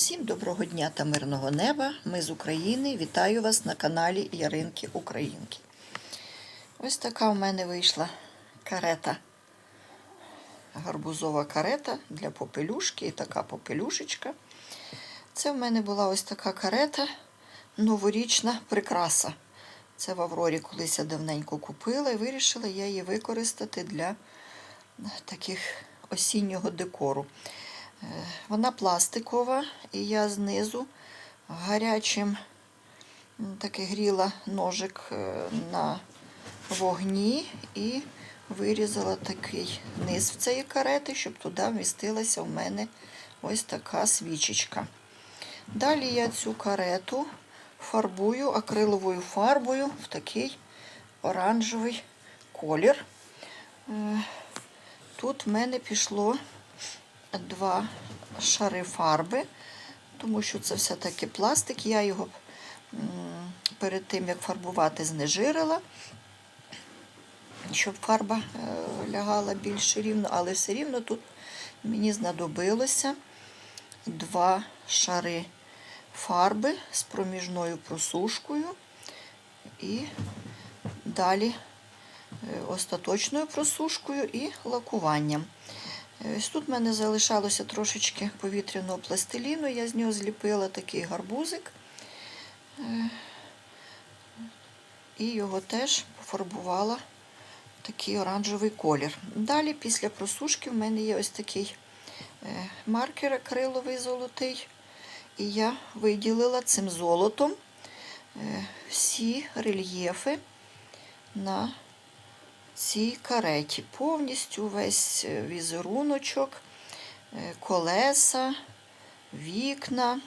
Всім доброго дня та мирного неба. Ми з України. Вітаю вас на каналі Яринки Українки. Ось така в мене вийшла карета. Гарбузова карета для попелюшки і така попелюшечка. Це в мене була ось така карета, новорічна прикраса. Це в Аврорі колись я давненько купила і вирішила я її використати для таких осіннього декору. Вона пластикова, і я знизу гарячим м, таки гріла ножик е, на вогні і вирізала такий низ в цієї карети, щоб туди вмістилася в мене ось така свічечка. Далі я цю карету фарбую акриловою фарбою в такий оранжевий колір. Е, Тут в мене пішло два шари фарби, тому що це все-таки пластик. Я його перед тим, як фарбувати, знежирила, щоб фарба е, лягала більш рівно, але все рівно тут мені знадобилося два шари фарби з проміжною просушкою і далі е, остаточною просушкою і лакуванням. Е, Ось тут в мене залишалося трошечки повітряного пластиліну, я з нього зліпила такий гарбузик е, і його теж пофарбувала такий оранжевий колір. Далі, після просушки, в мене є ось такий е, маркер акриловий золотий, і я виділила цим золотом всі рельєфи на цій кареті. Повністю весь е, візеруночок, е, колеса, вікна.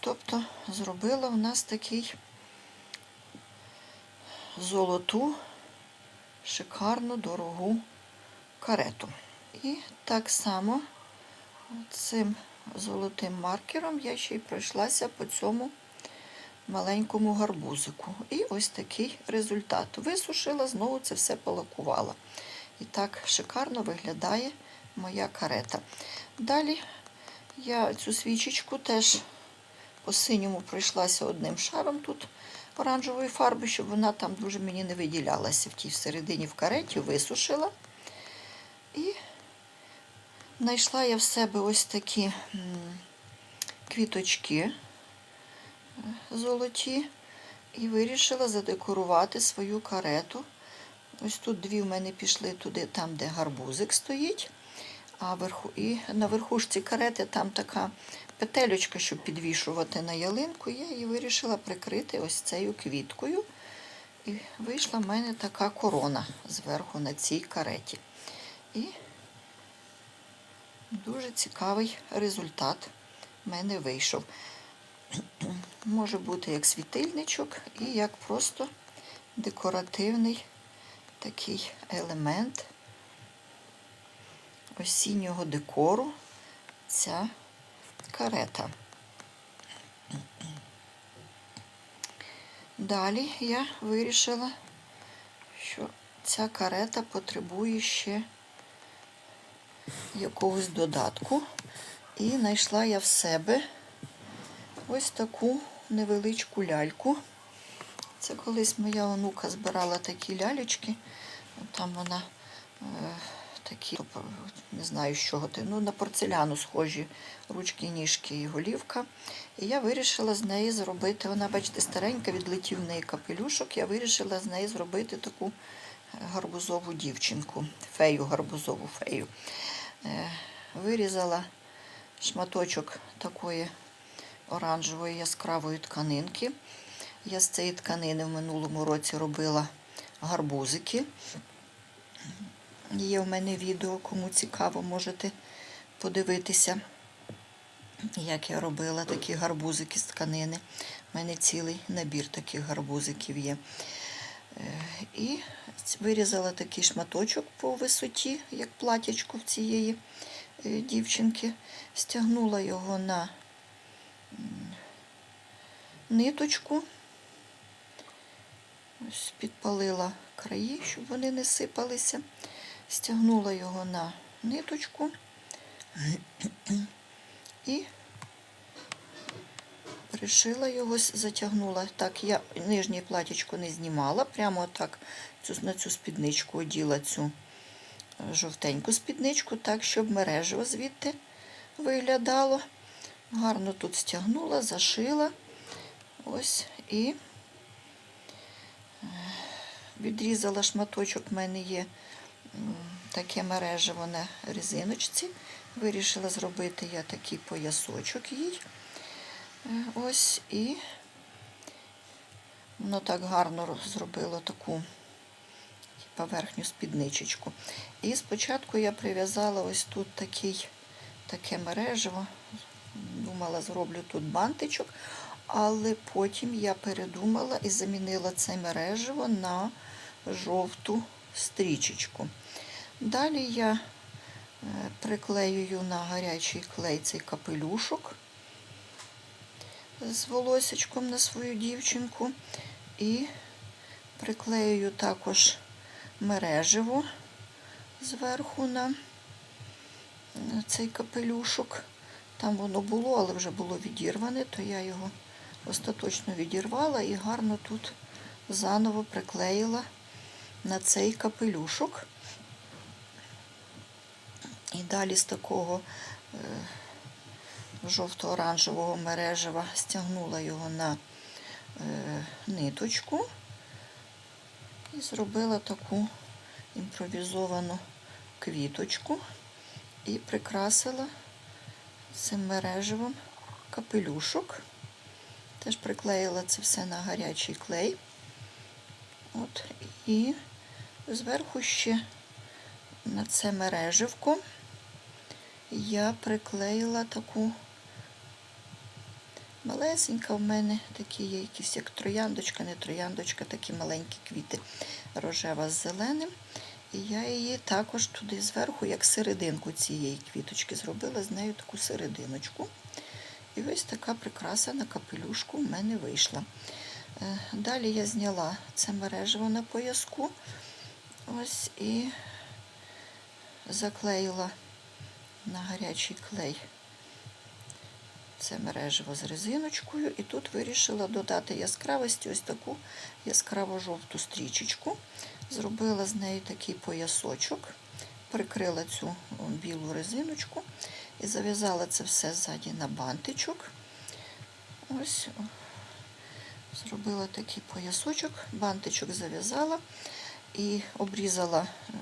Тобто зробила в нас такий золоту, шикарну, дорогу карету. І так само цим золотим маркером я ще й пройшлася по цьому маленькому гарбузику. І ось такий результат. Висушила, знову це все полакувала. І так шикарно виглядає моя карета. Далі я цю свічечку теж по синьому пройшлася одним шаром тут оранжевої фарби, щоб вона там дуже мені не виділялася в тій всередині в кареті, висушила. І знайшла я в себе ось такі квіточки золоті і вирішила задекорувати свою карету. Ось тут дві в мене пішли туди, там, де гарбузик стоїть. А верху, і на верхушці карети там така петелючка, щоб підвішувати на ялинку. Я її вирішила прикрити ось цією квіткою. І вийшла в мене така корона зверху на цій кареті. І дуже цікавий результат в мене вийшов. Може бути як світильничок і як просто декоративний такий елемент осіннього декору ця карета. Далі я вирішила, що ця карета потребує ще якогось додатку. І знайшла я в себе ось таку невеличку ляльку. Це колись моя онука збирала такі лялечки. Там вона е, такі, не знаю, з чого ти, ну, на порцеляну схожі ручки, ніжки і голівка. І я вирішила з неї зробити, вона, бачите, старенька, відлетів в неї капелюшок, я вирішила з неї зробити таку гарбузову дівчинку, фею, гарбузову фею. Е, Вирізала шматочок такої оранжевої яскравої тканинки. Я з цієї тканини в минулому році робила гарбузики. Є в мене відео, кому цікаво, можете подивитися, як я робила такі гарбузики з тканини. У мене цілий набір таких гарбузиків є. Е, І вирізала такий шматочок по висоті, як платячко в цієї е, дівчинки. Стягнула його на ниточку. Ось підпалила краї, щоб вони не сипалися. Стягнула його на ниточку і пришила його, затягнула. Так, я нижнє платічко не знімала, прямо так на цю спідничку оділа цю е, жовтеньку спідничку, так, щоб мережево звідти виглядало. Гарно тут стягнула, зашила. Ось і е, відрізала шматочок, в мене є таке мережево на резиночці. Вирішила зробити я такий поясочок їй. Е, Ось і воно так гарно зробило таку типа, верхню спідничечку. І спочатку я прив'язала ось тут такий, таке мережево. Думала, зроблю тут бантичок, але потім я передумала і замінила це мережево на жовту стрічечку. Далі я е, приклеюю на гарячий клей цей капелюшок з волосечком на свою дівчинку і приклеюю також мережево зверху на на цей капелюшок. Там воно було, але вже було відірване, то я його остаточно відірвала і гарно тут заново приклеїла на цей капелюшок. І далі з такого е, жовто-оранжевого мережева стягнула його на е, ниточку і зробила таку імпровізовану квіточку і прикрасила цим мережевим капелюшок. Теж приклеїла це все на гарячий клей. От, і зверху ще на це мереживко я приклеїла таку малесенька в мене такі є якісь як трояндочка, не трояндочка, такі маленькі квіти рожева з зеленим. І я її також туди зверху, як серединку цієї квіточки, зробила з нею таку серединочку. І ось така прикраса на капелюшку в мене вийшла. Е, Далі я зняла це мережево на пояску. Ось і заклеїла на гарячий клей це мережево з резиночкою. І тут вирішила додати яскравості ось таку яскраво-жовту стрічечку. Зробила з неї такий поясочок, прикрила цю білу резиночку і зав'язала це все ззаді на бантичок. Ось зробила такий поясочок, бантичок зав'язала і обрізала е,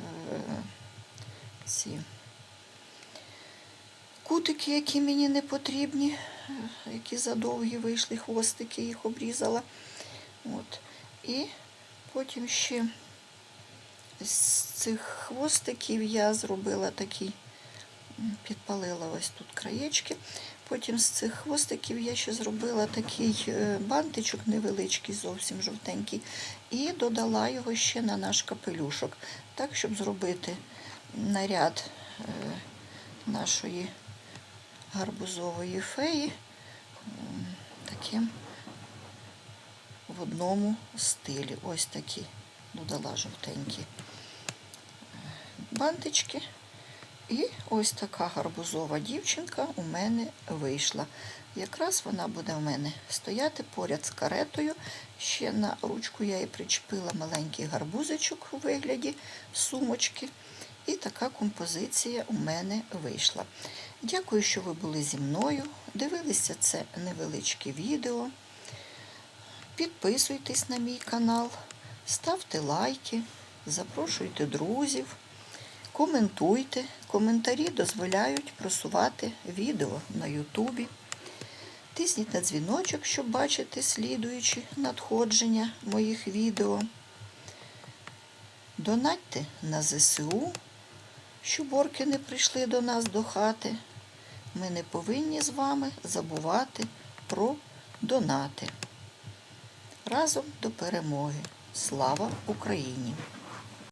ці кутики, які мені не потрібні, е, які задовгі вийшли, хвостики, їх обрізала. От. І потім ще з цих хвостиків я зробила такий, підпалила ось тут краєчки. Потім з цих хвостиків я ще зробила такий е, бантичок невеличкий, зовсім жовтенький, і додала його ще на наш капелюшок, так, щоб зробити наряд е, нашої гарбузової феї таким в одному стилі. Ось такі додала жовтенькі бантички. І ось така гарбузова дівчинка у мене вийшла. Якраз вона буде в мене стояти поряд з каретою. Ще на ручку я їй причепила маленький гарбузичок у вигляді сумочки. І така композиція у мене вийшла. Дякую, що ви були зі мною. Дивилися це невеличке відео. Підписуйтесь на мій канал, ставте лайки, запрошуйте друзів, коментуйте. Коментарі дозволяють просувати відео на Ютубі. Тисніть на дзвіночок, щоб бачити слідуючі надходження моїх відео. Донатьте на ЗСУ, щоб орки не прийшли до нас до хати. Ми не повинні з вами забувати про донати. Разом до перемоги. Слава Україні!